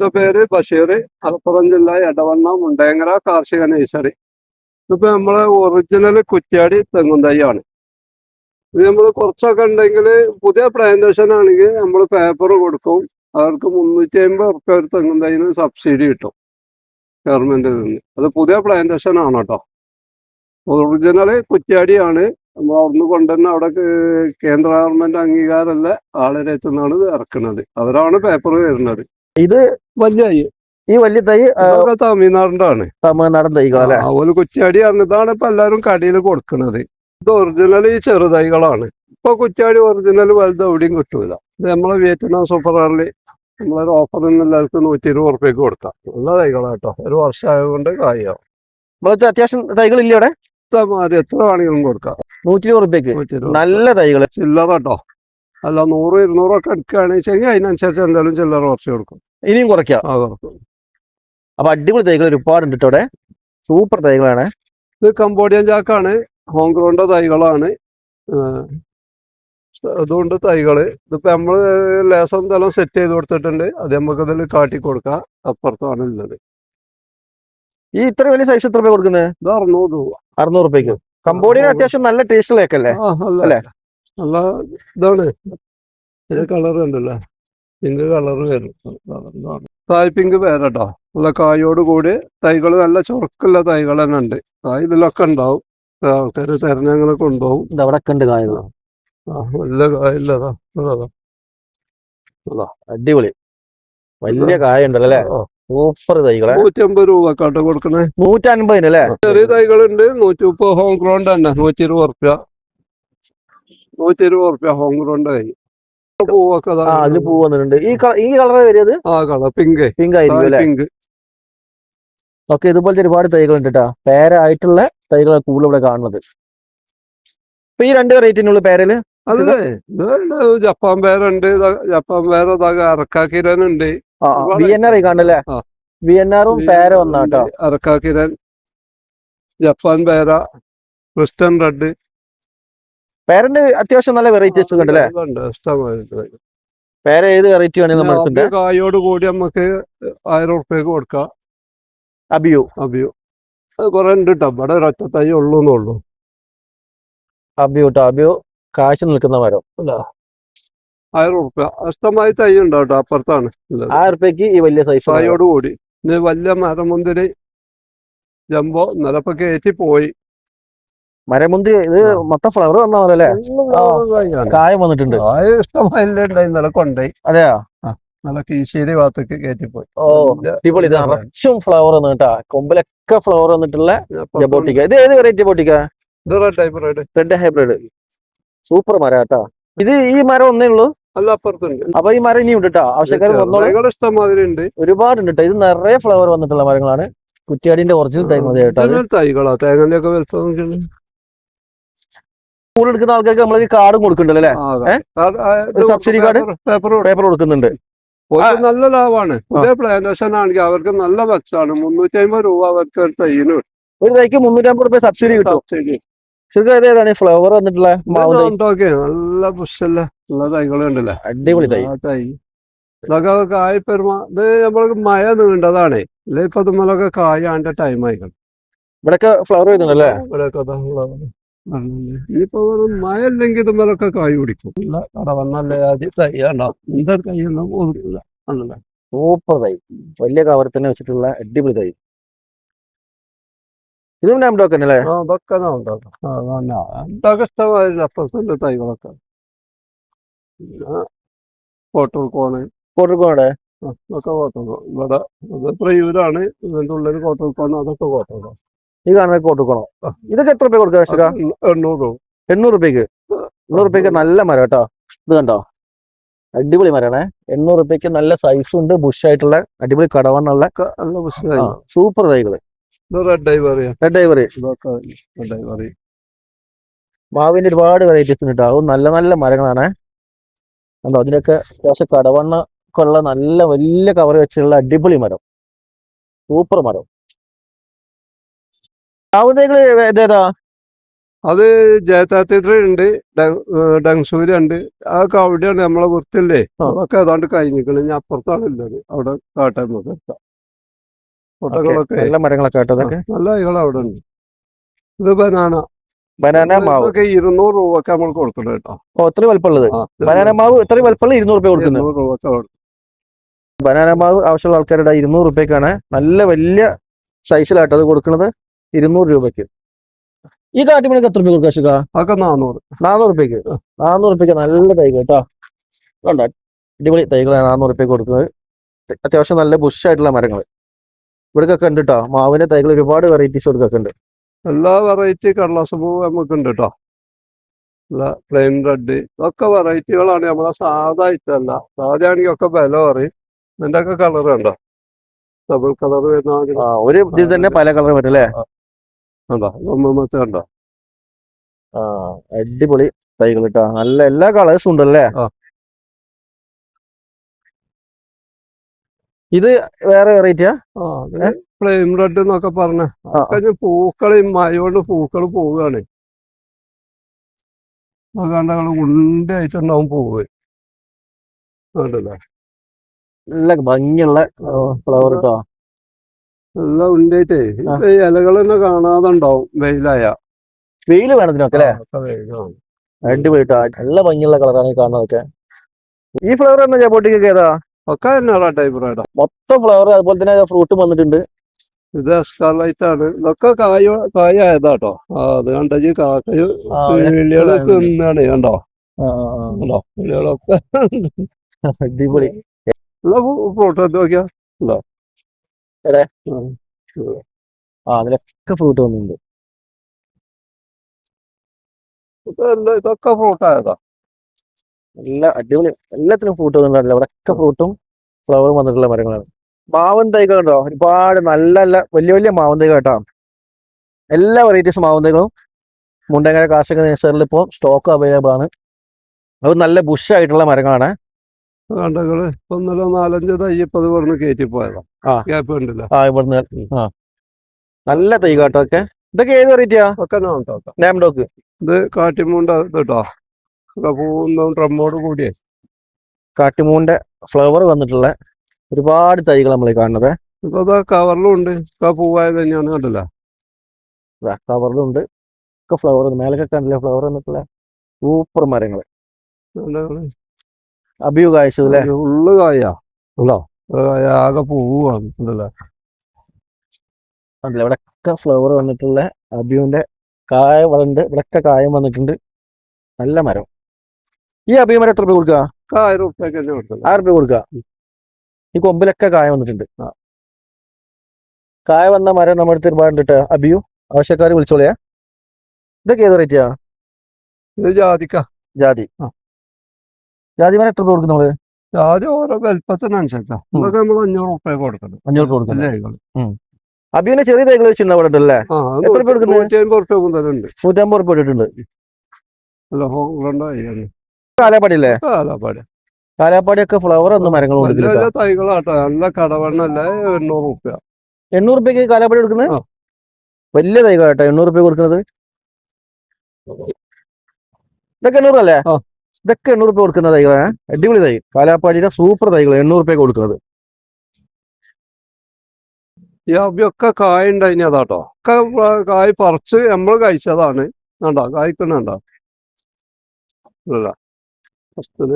എന്റെ പേര് ബഷീർ മലപ്പുറം ജില്ല എടവണ്ണ മുണ്ടേങ്ങര കാർഷിക നഴ്സറി. ഇതിപ്പോ നമ്മളെ ഒറിജിനൽ കുറ്റ്യാടി തെങ്ങും തൈയാണ് ഇത് നമ്മൾ കുറച്ചൊക്കെ ഉണ്ടെങ്കിൽ പുതിയ പ്ലാന്റേഷൻ ആണെങ്കിൽ നമ്മൾ പേപ്പർ കൊടുക്കും. അവർക്ക് മുന്നൂറ്റി അമ്പത് ഉറുപ്പ്യ ഒരു തെങ്ങും തൈന് സബ്സിഡി കിട്ടും ഗവൺമെന്റിൽ നിന്ന്. അത് പുതിയ പ്ലാന്റേഷൻ ആണ് കേട്ടോ. ഒറിജിനൽ കുറ്റ്യാടിയാണ്. നമ്മൾ അവിടുന്ന് കൊണ്ടുവന്ന് അവിടെ കേന്ദ്ര ഗവൺമെന്റ് അംഗീകാരമല്ല ആളുടെ നിന്നാണ് ഇത് ഇറക്കുന്നത്. അവരാണ് പേപ്പർ വരുന്നത്. ഇത് വലിയ. ഈ വലിയ തൈ തമിഴ്നാടിന്റെ ആണ് തമിഴ്നാടൻ തൈകൾ അതുപോലെ കുറ്റ്യാടി ഇതാണ് ഇപ്പൊ എല്ലാരും കടയിൽ കൊടുക്കുന്നത് ഇത് ഒറിജിനൽ ഈ ചെറുതൈകളാണ് ഇപ്പൊ കുറ്റിയാടി ഒറിജിനൽ വലുത് എവിടെയും കിട്ടൂല. ഇത് നമ്മളെ വിയറ്റ്നാം സൂപ്പർ ആറിൽ നമ്മളൊരു ഓഫറിൽ നിന്ന് എല്ലാവർക്കും നൂറ്റി ഇരുപത് ഉറുപ്പ്യക്ക് കൊടുക്കാം. നല്ല തൈകളാട്ടോ. ഒരു വർഷം ആയതുകൊണ്ട് കായാവും നമ്മളെ അത്യാവശ്യം ഇവിടെ ഇഷ്ടമാതിരി എത്ര വേണമെങ്കിലും കൊടുക്കാം. നൂറ്റി ഇരുപത് നൂറ്റി നല്ല തൈകൾ. ചില്ലറ കേട്ടോ. അല്ല നൂറ് ഇരുന്നൂറൊക്കെ എടുക്കുകയാണെന്ന് വെച്ചെങ്കിൽ അതിനനുസരിച്ച് എന്തായാലും ചില്ലറ കുറച്ച് കൊടുക്കും. ഇനിയും കുറയ്ക്കാം. ആ കുറക്കും അപ്പൊ അടിപൊളി തൈകൾ ഒരുപാട് ഉണ്ട് ഇവിടെ സൂപ്പർ തൈകളാണ്. ഇത് കംബോഡിയൻ ചാക്കാണ്. ഹോങ്കോണിന്റെ തൈകളാണ്. അതുകൊണ്ട് തൈകൾ. ഇതിപ്പോ നമ്മൾ ലേസം എന്തെല്ലാം സെറ്റ് ചെയ്ത് കൊടുത്തിട്ടുണ്ട്. അത് നമുക്ക് ഇതിൽ കാട്ടി കൊടുക്കാം. അപ്പുറത്താണ് ഉള്ളത്. ഈ ഇത്ര വലിയ സൈസ് എത്ര രൂപ കൊടുക്കുന്നത്? ഇത് അറുന്നൂറ് രൂപ. അറുന്നൂറ് രൂപയ്ക്ക്. കമ്പോഡിയൻ അത്യാവശ്യം നല്ല ടേസ്റ്റുള്ള കേക്കല്ലേ അല്ലേ? നല്ല ഇതാണ്. ഇത് കളർ ഉണ്ടല്ലോ പിങ്ക് കളർ വരും. തായ് പിങ്ക് പേരട്ടോ. നല്ല കായോട് കൂടി തൈകൾ നല്ല ചുറുക്കുള്ള തൈകൾ തന്നെ ഉണ്ട്. കായ് ഇതിലൊക്കെ ഉണ്ടാവും. ആൾക്കാർ തെരഞ്ഞങ്ങനെ കൊണ്ടുപോകും. ഇതവിടൊക്കെ ഉണ്ട് കായകൾ ആ നല്ല കായല്ലതാ അടിപൊളി. വലിയ കായ ഉണ്ടല്ലോ അല്ലേ സൂപ്പർ തൈകളെ. നൂറ്റമ്പത് രൂപ കാട്ട കൊടുക്കണേ. നൂറ്റി അൻപതിന് അല്ലേ? ചെറിയ തൈകളുണ്ട്. നൂറ്റി മുപ്പത് ഹോം ഗ്രൗണ്ട് തന്നെ. നൂറ്റി ഇരുപത് ഉറുപ്യ നൂറ്റി ഇരുപത് റുപ്യ ഹോം ഗ്രൗണ്ട് കഴിയും പൂവൊക്കെ ദാ ആ അതിൽ പൂ വന്നിട്ടുണ്ട്. ഈ കളർ ഈ കളർ വരിയത് ആ കളർ പിങ്ക്. പിങ്ക് ആയിരിക്കും അല്ലെ? പിങ്ക്. ഓക്കെ ഇതുപോലത്തെ ഒരുപാട് തൈകളുണ്ട് കേട്ടോ പേരായിട്ടുള്ള തൈകളാണ് കൂടുതൽ ഇവിടെ കാണുന്നത്. ഇപ്പൊ ഈ രണ്ട് വെറൈറ്റിനുള്ള പേരൽ? അല്ലേ ജപ്പാൻ പേരുണ്ട് ജപ്പാൻ പേര് അറക്കാക്കിരനുണ്ട് വി എൻ ആർ കാണല്ലേ. വി എൻ ആറും പേര വന്നാ കേട്ടോ അറക്കാക്കിരൻ ജപ്പാൻ പേര ക്രിസ്റ്റൻ റെഡ്. പേരന്റെ അത്യാവശ്യം നല്ല വെറൈറ്റീസ് ഉണ്ട് അല്ലേ പേര ഏത് വെറൈറ്റി വേണമെങ്കിലും കായോട് കൂടി നമുക്ക് ആയിരം ഉറുപ്പ്യക്ക് കൊടുക്കാം. അബിയോ? അബിയോ. അത് കുറെ ഉണ്ട് കേട്ടോ ഇവിടെ ഒരൊറ്റ തൈ ഉള്ളൂ. എന്നുള്ളൂ അബിയു കേട്ടോ അബിയു കാശ് നിൽക്കുന്ന മരം ആയിരം ഉറുപ്പ്യ. ഇഷ്ടമായി തൈ ഉണ്ട് കേട്ടോ അപ്പുറത്താണ് ആയിരം ഉറുപ്പ്യക്ക് ഈ വലിയ സൈസ് കായോട് കൂടി. വലിയ വലിയ മരമുന്തിരി ജംബോ നിലപ്പൊക്കെ ഏറ്റി പോയി. മരമുന്തി ഇത്. മൊത്തം ഫ്ലവർ വന്നാണല്ലോ. കായം വന്നിട്ടുണ്ട്. കായ ഇഷ്ടമായില്ലേ ഇന്നലെ കൊണ്ടുപോയി. അതെയാ? നല്ല കീശേരി ഭാഗത്തേക്ക് കയറ്റി പോയി ഓ അടിപൊളി ഇത് നിറച്ചും ഫ്ലവർ വന്നു കേട്ടാ. കൊമ്പിലൊക്കെ ഫ്ലവർ വന്നിട്ടുള്ള ജബോട്ടിക്ക ഇത് ഏത് വെറൈറ്റി ബോട്ടിക്ക ഇത് red type red hybrid super മരം കേട്ടാ. ഇത് ഈ മരം ഒന്നേ ഉള്ളൂ? അല്ല അപ്പുറത്തുണ്ട്. അപ്പൊ ഈ മരം ഇനി ഉണ്ട് കേട്ടോ. ആവശ്യക്കാർ വന്നോളൂ. ഉണ്ട്. ഒരുപാട് ഉണ്ട് ഒരുപാടുണ്ട് കേട്ടോ. ഇത് നിറയെ ഫ്ലവർ വന്നിട്ടുള്ള മരങ്ങളാണ്. കുറ്റിയാടിന്റെ ഒറിജിനൽ തൈ മതി കേട്ടോ. തൈകളാ. തേങ്ങന്റെ ഒക്കെ വലുപ്പം. സ്കൂൾ എടുക്കുന്ന ആൾക്കാർക്ക് നമ്മൾ ഈ കാർഡും കൊടുക്കുന്നുണ്ടല്ലോ സബ്സിഡി കാർഡ്? പേപ്പർ പേപ്പർ കൊടുക്കുന്നുണ്ട്. നല്ല ലാഭമാണ് പുതിയ പ്ലാന്റേഷൻ ആണെങ്കിൽ അവർക്ക് നല്ല ബസ്സാണ് മുന്നൂറ്റി അമ്പത് രൂപ അവർക്ക് ഒരു തൈന്. ഒരു തൈക്ക് മുന്നൂറ്റമ്പത് രൂപ സബ്സിഡി കിട്ടും. ശരിക്കും ഏതാണ്? ഫ്ലവർ വന്നിട്ടുള്ള നല്ല പുഷല്ല നല്ല തൈകൾ അടിപൊളി തൈ. തൈ. ഇതൊക്കെ കായ് പെരുമ ഇത് നമ്മൾക്ക് മഴ നീണ്ടതാണ്. ഇല്ല ഇപ്പൊ തുമ്മലൊക്കെ കായാണ്ട ടൈം ആയിക്കണം ഇവിടെയൊക്കെ ഫ്ലവർ വരുന്നുണ്ടല്ലേ ഇവിടെയൊക്കെ. ഇനിയിപ്പോ മഴ ഇല്ലെങ്കിൽ തുമ്മലൊക്കെ കായ് പിടിക്കും. ഇല്ല കട വന്നല്ലേ ആദ്യം തൈ ഉണ്ടോ എന്താ കൈയൊന്നും ഒതുക്കില്ല ആണല്ലേ? സൂപ്പർ തൈ. വലിയ കവർ തന്നെ വെച്ചിട്ടുള്ള അടിപൊളി തൈ. ഇതും തന്നെ അല്ലേ ആ എന്തൊക്കെ ഇഷ്ടമായില്ല അപ്പുറത്തുള്ള തൈകളൊക്കെ? ആ, അതൊക്കെ കോട്ടൂർക്കോ ഇവിടെ പ്രയൂരാണ്. ഇതിന്റെ ഉള്ളിൽ കോട്ടൂർക്കോണ് അതൊക്കെ കോട്ടൂർക്കോ ഈ കാണുന്ന കൊടുക്കണോ. ഇതൊക്കെ എത്ര രൂപ കൊടുക്കാം കർഷക എണ്ണൂറ് എണ്ണൂറ് രൂപയ്ക്ക്? എണ്ണൂറ് രൂപയ്ക്ക് നല്ല മരം കേട്ടോ. ഇത് കണ്ടോ? അടിപൊളി മരമാണേ. എണ്ണൂറ് രൂപയ്ക്ക് നല്ല സൈസ് ഉണ്ട്. ബുഷ് ആയിട്ടുള്ള അടിപൊളി കടവണ്ണുള്ള. സൂപ്പർ തൈകൾ. റെഡ് ഡൈവറി മാവിന്റെ ഒരുപാട് വെറൈറ്റീസ് ഉണ്ട് കേട്ടോ. അതും നല്ല നല്ല മരങ്ങളാണ്. കണ്ടോ? അതിനൊക്കെ അത്യാവശ്യം കടവണ്ണക്കുള്ള ഒക്കെ ഉള്ള നല്ല വലിയ കവർ വെച്ചിട്ടുള്ള അടിപൊളി മരം. സൂപ്പർ മരം. തൈകൾ ഏതേതാ അത് ജയതാത്തിത്ര ഉണ്ട് ഡങ്സൂര് ഉണ്ട് അതൊക്കെ അവിടെയാണ് നമ്മളെ വൃത്തില്ലേ ആ. അതൊക്കെ ഏതാണ്ട് കഴിഞ്ഞിരിക്കണം ഞാൻ അപ്പുറത്താണ് ഉള്ളത്. അവിടെ കാട്ടെ നമുക്ക് എടുക്കാം ഫോട്ടോകളൊക്കെ. നല്ല മരങ്ങളൊക്കെ നല്ല തൈകൾ അവിടെ ഉണ്ട്. ഇത് ബനാന. ബനാന മാവ്. ഇരുന്നൂറ് രൂപക്ക് നമ്മൾ കൊടുക്കണം കേട്ടോ. ഓ ഇത്ര വലുപ്പമുള്ളത്. ബനാന മാവ് ഇത്രയും വലുപ്പമുള്ള ഇരുന്നൂറ് രൂപ കൊടുക്കുന്നത് ബനാന മാവ് ആവശ്യമുള്ള ആൾക്കാരുടെ ഇരുന്നൂറ് രൂപയ്ക്കാണ് നല്ല വലിയ സൈസിലാട്ടോ അത് കൊടുക്കുന്നത് ഇരുന്നൂറ് രൂപയ്ക്ക്. ഈ കാട്ടിമണിക്ക് എത്ര രൂപ കൊടുക്കുക ശുക അതൊക്കെ നാനൂറ് നാനൂറ് രൂപയ്ക്ക്? നാനൂറ് രൂപയ്ക്ക് നല്ല തൈകൾ കേട്ടോ. കണ്ടോ? അടിപൊളി തൈകളാണ് നാനൂറ് രൂപയ്ക്ക് കൊടുക്കുന്നത്. അത്യാവശ്യം നല്ല ബുഷായിട്ടുള്ള മരങ്ങൾ ഇവിടേക്കൊക്കെ ഉണ്ട് കേട്ടോ മാവിന്റെ തൈകൾ ഒരുപാട് വെറൈറ്റീസ് ഇവിടേക്കൊക്കെ ഉണ്ട്. എല്ലാ വെറൈറ്റി കടലാസ് നമുക്ക് ഉണ്ട് കേട്ടോ പ്ലെയിൻ റെഡ് ഇതൊക്കെ വെറൈറ്റികളാണ്. നമ്മളെ സാധാ ഇറ്റല്ല സാധാണെങ്കിൽ ഒക്കെ വില പറയും. ഇതിന്റെ ഒക്കെ കളർ കണ്ടോ? ഡബിൾ കളർ വരുന്ന ഒരു ഇതിൽ തന്നെ പല കളർ വരും അല്ലേ? കണ്ടോ? ആ അടിപൊളി. തൈകൾ കേട്ടോ നല്ല എല്ലാ കളേഴ്സും ഉണ്ടല്ലേ. ഇത് വേറെ വെറൈറ്റിയാ പ്ലെയിൻ റെഡ് എന്നൊക്കെ പറഞ്ഞ. പൂക്കൾ മഴയോണ്ട് പൂക്കൾ പോവുകയാണ്. ഉണ്ടായിട്ടുണ്ടാവും പൂവ്. കണ്ടല്ലേ? നല്ല ഭംഗിയുള്ള ഫ്ലവർ കേട്ടോ എല്ലാം ഉണ്ടായിട്ടേ ഇപ്പൊ ഈ ഇലകൾ തന്നെ കാണാതെ ഉണ്ടാവും വെയിലായ വെയിൽ വേണം ഇതിനൊക്കെ അല്ലേ ഒക്കെ വെയിലാണ്. അടിപൊളി കേട്ടോ നല്ല ഭംഗിയുള്ള കളറാണ് ഈ കാണുന്നതൊക്കെ ഈ ഫ്ലവർ എന്നാ ജാബോട്ടിക്ക് ഏതാ ഒക്കെ ടൈപ്പ് റേഡാ മൊത്തം ഫ്ലവർ അതുപോലെ തന്നെ ഫ്രൂട്ടും വന്നിട്ടുണ്ട് ഇത് എസ്കാർലൈറ്റ് ആണ് ഇതൊക്കെ കായ കായ ആയതാട്ടോ അത് കണ്ടു കാക്കയോ ആ, കിളികൾ ഇതൊക്കെ തിന്നാണ് കണ്ടോ. കണ്ടോ കിളികളൊക്കെ അടിപൊളി ഫ്രൂട്ട് നോക്കിയാ ഉണ്ടോ ആ. അതിലൊക്കെ ഫ്രൂട്ട് വന്നിട്ടുണ്ട് ഇതൊക്കെ ഫ്രൂട്ടായതാ നല്ല അടിപൊളി എല്ലാത്തിനും ഫ്രൂട്ട് വന്നിട്ടുണ്ടല്ലോ ഇവിടെയൊക്കെ ഫ്രൂട്ടും ഫ്ലവറും വന്നിട്ടുള്ള മരങ്ങളാണ്. മാവൻ തൈകൾ ഉണ്ടോ? ഒരുപാട് നല്ല നല്ല വലിയ വലിയ മാവൻ തൈകൾ കേട്ടോ. എല്ലാ വെറൈറ്റീസ് മാവൻ തൈകളും മുണ്ടങ്ങര കാർഷിക നേഴ്സറിൽ ഇപ്പോൾ സ്റ്റോക്ക് അവൈലബിൾ ആണ്. അത് നല്ല ബുഷായിട്ടുള്ള മരങ്ങളാണ്. കണ്ടകൾ ഒന്നര നാലഞ്ച് തൈ ഇപ്പൊ അത് പറഞ്ഞ് കയറ്റി പോയതാ ആ. ഗ്യാപ്പ് ഉണ്ടല്ലോ ആ ഇവിടുന്ന്. ആ. നല്ല തൈ കേട്ടോ ഒക്കെ. ഇതൊക്കെ ഏത് വെറൈറ്റിയാ ഒക്കെ നാംഡോക്ക് ഇത് കാട്ടിമൂണ്ട കേട്ടോ. പൂന്നും ഡ്രമ്മോട് കൂടിയേ. കാട്ടിമൂണ്ട ഫ്ലവർ വന്നിട്ടുള്ള ഒരുപാട് തൈകൾ നമ്മൾ കാണുന്നത്. ഇപ്പൊ കവറിലും ഉണ്ട്. പൂവായത് തന്നെയാണ് കണ്ടല്ലോ? കവറിലും ഉണ്ട്. ഒക്കെ ഫ്ലവർ മേലൊക്കെ കണ്ടില്ല? ഫ്ലവർ വന്നിട്ടുള്ള സൂപ്പർ മരങ്ങൾ. അഭിയു അല്ലേ? ഉള്ളു കായ കായ ആകെ പോവാണ് കണ്ടില്ലേ കണ്ടില്ലേ? ഇവിടെയൊക്കെ ഫ്ലവർ വന്നിട്ടുള്ള അബിയുവിന്റെ കായ വളണ്ട് ഇവിടെയൊക്കെ കായം വന്നിട്ടുണ്ട്. നല്ല മരം. ഈ അബിയ മരം എത്ര രൂപ കൊടുക്കുക ആയിരം രൂപ ആയിരം രൂപ കൊടുക്ക? ഈ കൊമ്പിലൊക്കെ കായ വന്നിട്ടുണ്ട്. കായ വന്ന മരം നമ്മുടെ അടുത്ത് ഒരുപാടുണ്ട് കേട്ടോ അബിയു ആവശ്യക്കാർ വിളിച്ചോളിയാ ഇതൊക്കെ ഏത് റേറ്റിയാ ഇത് ജാതിക്ക. ജാതി. ജാതി മരം എത്ര രൂപ കൊടുക്കും നമ്മൾ? ജാതി ഓരോ വലിപ്പത്തിനനുസരിച്ചാ. ഇതൊക്കെ നമ്മൾ അഞ്ഞൂറ് ഉറുപ്പ്യ കൊടുക്കണം അഞ്ഞൂറ് കൊടുക്കുന്നത് തൈകൾ അബിയുവിന് ചെറിയ തൈകൾ വെച്ചിട്ടുണ്ട് അവിടെ ഉണ്ടല്ലേ? ആ അത് എത്ര രൂപ കൊടുക്കുന്നത്? നൂറ്റി അമ്പത് ഉറുപ്പ്യ മുതലുണ്ട് നൂറ്റമ്പത് രൂപ ഇട്ടിട്ടുണ്ട് അല്ല ഹോങ്കൊണ്ടായി കാലാപ്പാടി അല്ലേ കാലാപ്പാട്. ഒക്കെ ഫ്ലവർ ഒന്നും മരങ്ങൾ വലിയ കൊടുക്കില്ല വലിയ തൈകളാട്ടോ. നല്ല കടവണ്ണല്ല? എണ്ണൂറ് ഉറുപ്പ്യ. എണ്ണൂറ് രൂപയ്ക്ക് കാലാപ്പാടി കൊടുക്കുന്നത് ആ. വലിയ തൈകൾ കേട്ടോ എണ്ണൂറ് രൂപ കൊടുക്കുന്നത്. ഇതൊക്കെ എണ്ണൂറ് അല്ലേ? ആ. ഇതൊക്കെ എണ്ണൂറ് രൂപ കൊടുക്കുന്ന തൈകളാണ് അടിപൊളി തൈ. കാലാപ്പാടിയുടെ സൂപ്പർ തൈകൾ എണ്ണൂറ് രൂപ കൊടുക്കുന്നത്. ഒക്കെ കായ ഉണ്ടായിനി അതാട്ടോ. ഒക്കെ കായ് പറിച്ച് നമ്മൾ കഴിച്ചതാണ്. വേണ്ട കായ്ക്കണുണ്ടോ ഫസ്റ്റിൽ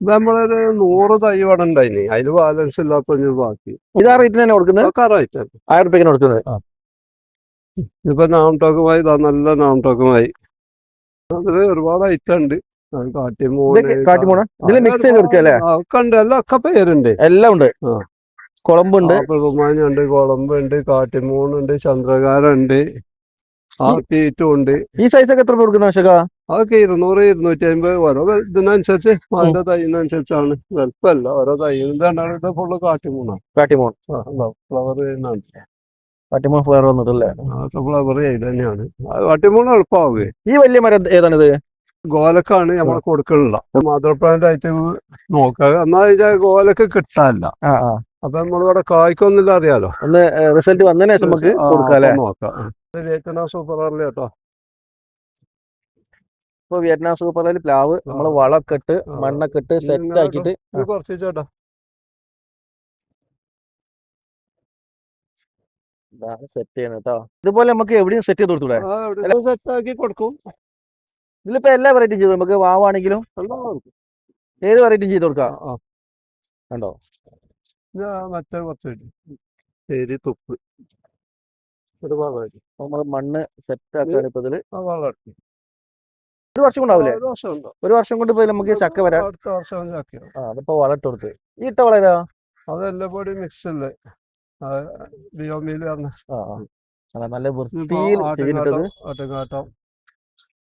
ഇത് നമ്മളൊരു നൂറ് തൈ വട ഉണ്ടായിനി അതിൽ ബാലൻസ് ഇല്ലാത്ത ബാക്കി. ഇതാ റേറ്റിന് തന്നെ കൊടുക്കുന്നത്? ഒക്കെ റൈറ്റ് ആയിരം രൂപയ്ക്കാണ് കൊടുക്കുന്നത്. ഇപ്പൊ നാം ടോക്കുമായി ഇതാ നല്ല നാം ടോക്കുമായി. അതിൽ ഒരുപാട് ഐറ്റം ഉണ്ട് കാട്ടിമൂണ് ഇതിൽ മിക്സ് ചെയ്ത് ഒക്കെ ഉണ്ട് എല്ലാം പേരുണ്ട്. എല്ലാം ഉണ്ട്. കുളമ്പുണ്ട്. ഉണ്ട് കുളമ്പുണ്ട് കാട്ടിമൂണുണ്ട് ചന്ദ്രകാരുണ്ട് ഉണ്ട് ഈ സൈസ് ഒക്കെ എത്ര കൊടുക്കുന്ന ആശക അതൊക്കെ ഇരുന്നൂറ് ഇരുന്നൂറ്റി അമ്പത് ഓരോ ഇതിനനുസരിച്ച് അതിന്റെ തൈനനുസരിച്ചാണ് വലുപ്പമല്ല ഓരോ തൈ ഇതാണ് ഫുള്ള് കാട്ടിമൂണാണ് കാട്ടിമൂൺ ഫ്ലവർ ചെയ്യുന്നതാണ്. കാട്ടിമൂൺ ഫ്ലവർ വന്നിട്ടല്ലേ? ഫ്ലവർ ചെയ്ത് തന്നെയാണ്. കാട്ടിമൂൺ എളുപ്പമാവുകയെ ഈ വലിയ മരം ഏതാണിത്? ഗോലക്കാണ് നമ്മൾ കൊടുക്കലുള്ള മദർ പ്ലാന്റ് ആയിട്ട് നോക്കുക എന്നാ വെച്ചാൽ ഗോലക്ക് കിട്ടാനില്ല. അപ്പൊ നമ്മളിവിടെ കായ്ക്കൊന്നുമില്ല അറിയാലോ. ഒന്ന് റിസൾട്ട് വന്നതിന് ശേഷം നമുക്ക് വിയറ്റ്നാം അല്ലേ സൂപ്പർ കേട്ടോ? ഇപ്പൊ വിയറ്റ്നാം സൂപ്പറിൽ പ്ലാവ് നമ്മൾ വളമൊക്കെ ഇട്ട്. മണ്ണൊക്കെ ഇട്ട് സെറ്റ് ആക്കിട്ട് കുറച്ച് ചേട്ടാ സെറ്റ് ചെയ്യണം കേട്ടോ ഇതുപോലെ നമുക്ക് എവിടെയും സെറ്റ് ചെയ്ത് കൊടുത്തൂടെ? സെറ്റ് ആക്കി കൊടുക്കും. ഇതിലിപ്പോ എല്ലാ വെറൈറ്റിയും ചെയ്തു. നമുക്ക് വാവാണെങ്കിലും ഏത് വെറൈറ്റിയും ചെയ്ത് കൊടുക്കാം. കണ്ടോ? ഞാൻ മറ്റേ കുറച്ച് ശരി തുപ്പ്. ഒരു ഭാഗമായിട്ട് നമ്മൾ മണ്ണ് സെറ്റ് ആക്കാൻ ഇപ്പൊ ഇതിൽ. ഒരു വർഷം കൊണ്ടാവില്ലേ? ഒരു വർഷം കൊണ്ട്? പോയി നമുക്ക് ചക്ക വരാം. അടുത്ത വർഷം അതിപ്പോ വളട്ട് കൊടുത്ത്. ഈ ഇട്ട വളരാ ഏതാ? അതെല്ലാം കൂടി മിക്സ് അല്ലേ. നല്ല വൃത്തിയിൽ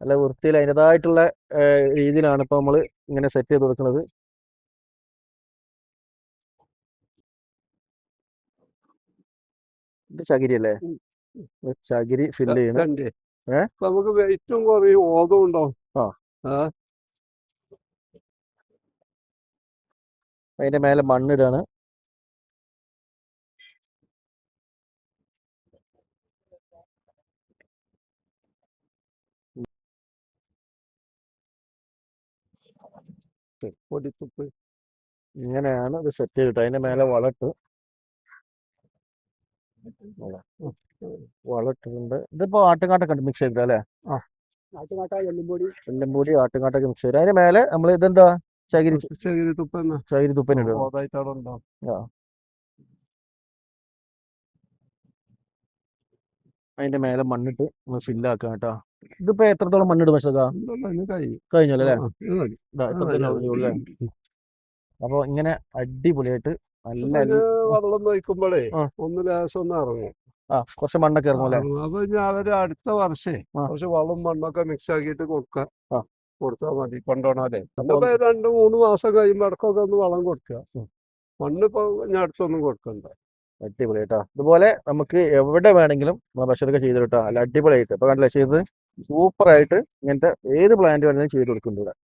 നല്ല വൃത്തിയിൽ അതിന്റെതായിട്ടുള്ള രീതിയിലാണ് ഇപ്പൊ നമ്മൾ ഇങ്ങനെ സെറ്റ് ചെയ്ത് കൊടുക്കുന്നത്. ഇത് ചകിരി അല്ലേ. ചകിരി ഫില്ല് ചെയ്യണം? നമുക്ക് വെയിറ്റും കുറയും ഓതും ഉണ്ടാവും അതിന്റെ മേലെ മണ്ണിടാണ് പൊടിത്തുപ്പ് ഇങ്ങനെയാണ് ഇത് സെറ്റ് ചെയ്തിട്ട് അതിന്റെ മേലെ വളട്ട്. വളട്ടിട്ടുണ്ട്. ഇതിപ്പോ ആട്ടുകാട്ടൊക്കെ ഉണ്ട് മിക്സ് ചെയ്തിട്ട് അല്ലേ? ആട്ടുകാട്ട എല്ലുംപൊടി എല്ലാം കൂടി ആട്ടുകാട്ടൊക്കെ മിക്സ് ചെയ്ത് അതിന് മേലെ നമ്മൾ ഇതെന്താ? ചകിരി തുപ്പ് ചകിരി ഉണ്ടാവും അതിന്റെ മേലെ മണ്ണിട്ട് നമ്മൾ ഫില്ലാക്കാം കേട്ടോ. ഇതിപ്പോ എത്രത്തോളം മണ്ണിടും പക്ഷേ കഴിഞ്ഞല്ലേ അപ്പൊ ഇങ്ങനെ അടിപൊളിയായിട്ട് നല്ല വെള്ളം നോക്കുമ്പോഴേ. ഒന്ന് ലേശം ഒന്ന് ഇറങ്ങും. ആ കുറച്ച് മണ്ണൊക്കെ ഇറങ്ങും അല്ലേ. അപ്പൊ അവർ അടുത്ത വർഷേ. കുറച്ച് വളം മണ്ണൊക്കെ മിക്സ് ആക്കിയിട്ട് കൊടുക്ക. കൊടുത്താൽ മതി കൊണ്ടുപോകണല്ലേ അപ്പൊ രണ്ട് മൂന്ന് മാസം കഴിയുമ്പോ ഇടക്കൊക്കെ ഒന്ന് വളം കൊടുക്കുക മണ്ണിപ്പോ ഞാൻ അടുത്തൊന്നും കൊടുക്കണ്ട. അടിപൊളി കേട്ടോ ഇതുപോലെ നമുക്ക് എവിടെ വേണമെങ്കിലും ഭക്ഷണമൊക്കെ ചെയ്ത് കേട്ടോ അല്ല അടിപൊളിയായിട്ട്. ഇപ്പൊ കണ്ടില്ലേ ചെയ്തത്? സൂപ്പർ ആയിട്ട് ഇങ്ങനത്തെ ഏത് പ്ലാന്റ് വേണമെങ്കിലും ചെയ്ത് കൊടുക്കുന്നുണ്ട് ഇവിടെ.